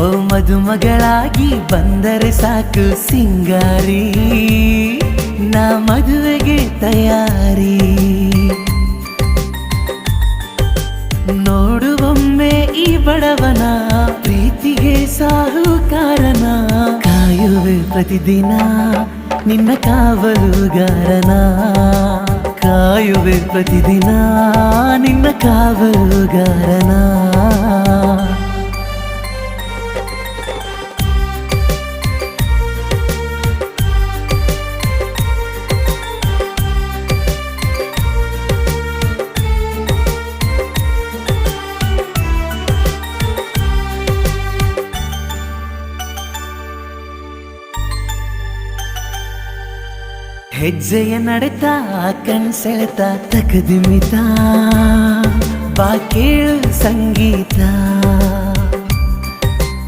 ಓ ಮದುಮಗಳಾಗಿ ಬಂದರೆ ಸಾಕು ಸಿಂಗಾರಿ, ನಾ ಮದುವೆಗೆ ತಯಾರಿ. ನೋಡುವೊಮ್ಮೆ ಈ ಬಡವನ ಪ್ರೀತಿಗೆ ಸಾಹುಕಾರನ. ಕಾಯುವೆ ಪ್ರತಿದಿನ ನಿನ್ನ ಕಾವಲುಗಾರನ. ಕಾಯುವೆ ಪ್ರತಿದಿನ ನಿನ್ನ ಕಾವಲುಗಾರನ. ಹೆಜ್ಜೆಯ ನಡೆತ ಕಣ್ಸೆಳೆತ ತಕದಿಮಿತ ಬಾ ಕೇಳು ಸಂಗೀತ